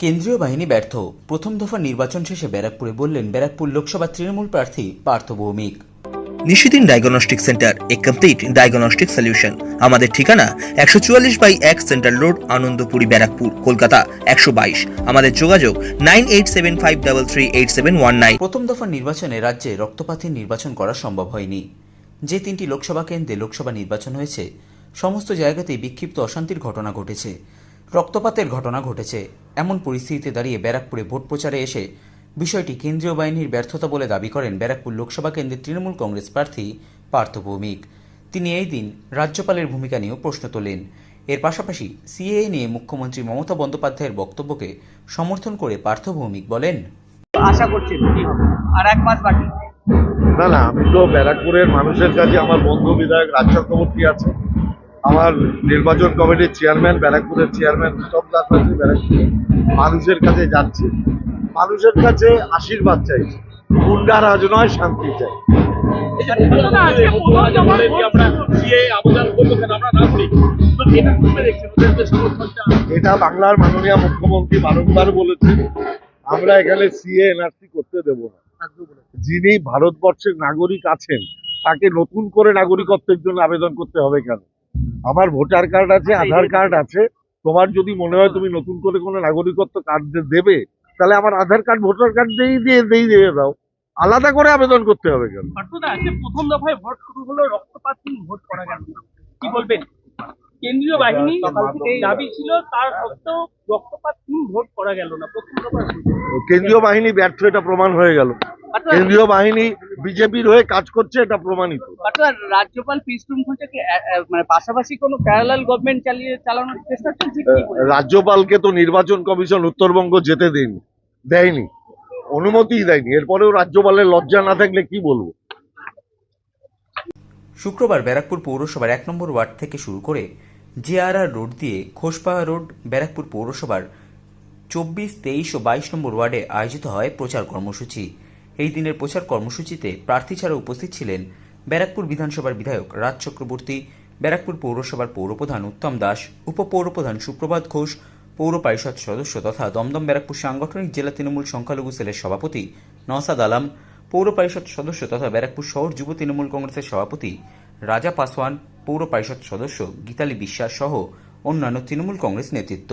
কেন্দ্রীয় বাহিনী ব্যর্থ। প্রথম দফা নির্বাচন শেষে ব্যারাকপুরে বললেন ব্যারাকপুর লোকসভা তৃণমূল প্রার্থী পার্থ ভৌমিক। নিশিদিন ডায়াগনস্টিক সেন্টার এ কমপ্লিট ডায়াগনস্টিক সলিউশন আমাদের ঠিকানা একশো চুয়াল্লিশ বাই এক সেন্ট্রাল রোড আনন্দপুরি ব্যারাকপুর কলকাতা একশো বাইশ। আমাদের যোগাযোগ nine eight seven five double three eight seven one nine. প্রথম দফা নির্বাচনে রাজ্যে রক্তপাতের নির্বাচন করা সম্ভব হয়নি। যে তিনটি লোকসভা কেন্দ্রে লোকসভা নির্বাচন হয়েছে সমস্ত জায়গাতেই বিক্ষিপ্ত অশান্তির ঘটনা ঘটেছে। রক্তপাতের ঘটনা ঘটেছে। এমন পরিস্থিতিতে দাঁড়িয়ে ব্যারাকপুরে ভোট প্রচারে এসে বিষয়টি কেন্দ্রীয় বাহিনীর ব্যর্থতা বলে দাবি করেন ব্যারাকপুর লোকসভা কেন্দ্রের তৃণমূল কংগ্রেস প্রার্থী পার্থ ভৌমিক। তিনি এই দিন রাজ্যপালের ভূমিকা নিয়েও প্রশ্ন তোলেন। এর পাশাপাশি সিএএ নিয়ে মুখ্যমন্ত্রী মমতা বন্দ্যোপাধ্যায়ের বক্তব্যকে সমর্থন করে পার্থ ভৌমিক বলেন আশা করছি আর এক মাস বাকি। না না আমি তো ব্যারাকপুরের মানুষের কাছে আমার বন্ধু বিধায়ক রাজ চক্রবর্তী আছে। আমার নির্বাচন কমিটির চেয়ারম্যান, ব্যারাকপুরের চেয়ারম্যান দাস আছে ব্যারাকপুরে মানুষের কাছে যাচ্ছি। মানুষের কাছে আশীর্বাদ চাইছি গুন্ডা রাজ নয়, শান্তি চাই। এটা বাংলার মাননীয় মুখ্যমন্ত্রী বারংবার বলেছেন, আমরা এখানে সিএ এনআরসি করতে দেব না। যিনি ভারতবর্ষের নাগরিক আছেন, তাকে নতুন করে নাগরিকত্বের জন্য আবেদন করতে হবে কেন? আমার ভোটার কার্ড আছে আধার কার্ড আছে। তোমার যদি মনে হয় তুমি নতুন করে কোনো নাগরিকত্ব কার্ড দেবে তাহলে আমার আধার কার্ড ভোটার কার্ড দিয়ে দিয়ে দিয়ে দিয়ে দাও। আলাদা করে আবেদন করতে হবে কেন? আজকে প্রথম দফায় ভোট শুরু হলো রক্তপাতহীন ভোট করা গেল। কি বলবেন? কেন্দ্রীয় বাহিনী দাবি ছিল তার সত্ত্বেও রক্তপাতহীন ভোট করা গেল না। প্রথম দফায় কেন্দ্রীয় বাহিনী ব্যর্থ এটা প্রমাণ হয়ে গেল। কেন্দ্রীয় বাহিনী বিজেপির হয়ে কাজ করছে এটা প্রমাণিত। রাজ্যপাল পি শৃঙ্খলাকে মানে পাশাপাশি কোনো প্যারালাল গভর্নমেন্ট চালিয়ে চালানোর চেষ্টা চলছে রাজ্যপালকে তো নির্বাচন কমিশন উত্তরবঙ্গ যেতে দেয়নি দেয়নি অনুমতিই দেয়নি। এরপরেও রাজ্যপালের লজ্জা না থাকলে কি বলব? শুক্রবার ব্যারাকপুর পৌরসভার এক নম্বর ওয়ার্ড থেকে শুরু করে জিআরআর রোড দিয়ে ঘোষপাড়া রোড ব্যারাকপুর পৌরসভার চব্বিশ তেইশ ও বাইশ নম্বর ওয়ার্ডে আয়োজিত হয় প্রচার কর্মসূচি। এই দিনের প্রচার কর্মসূচিতে প্রার্থী ছাড়া উপস্থিত ছিলেন ব্যারাকপুর বিধানসভার বিধায়ক রাজ চক্রবর্তী, ব্যারাকপুর পৌরসভার পৌরপ্রধান উত্তম দাস, উপপৌরপ্রধান সুপ্রভাত ঘোষ, পৌর পরিষদ সদস্য তথা দমদম ব্যারাকপুর সাংগঠনিক জেলা তৃণমূল সংখ্যালঘু সেলের সভাপতি নওসাদ আলাম, পৌর পরিষদ সদস্য তথা ব্যারাকপুর শহর যুব তৃণমূল কংগ্রেসের সভাপতি রাজা পাসওয়ান, পৌর পরিষদ সদস্য গীতালি বিশ্বাস সহ অন্যান্য তৃণমূল কংগ্রেস নেতৃত্ব।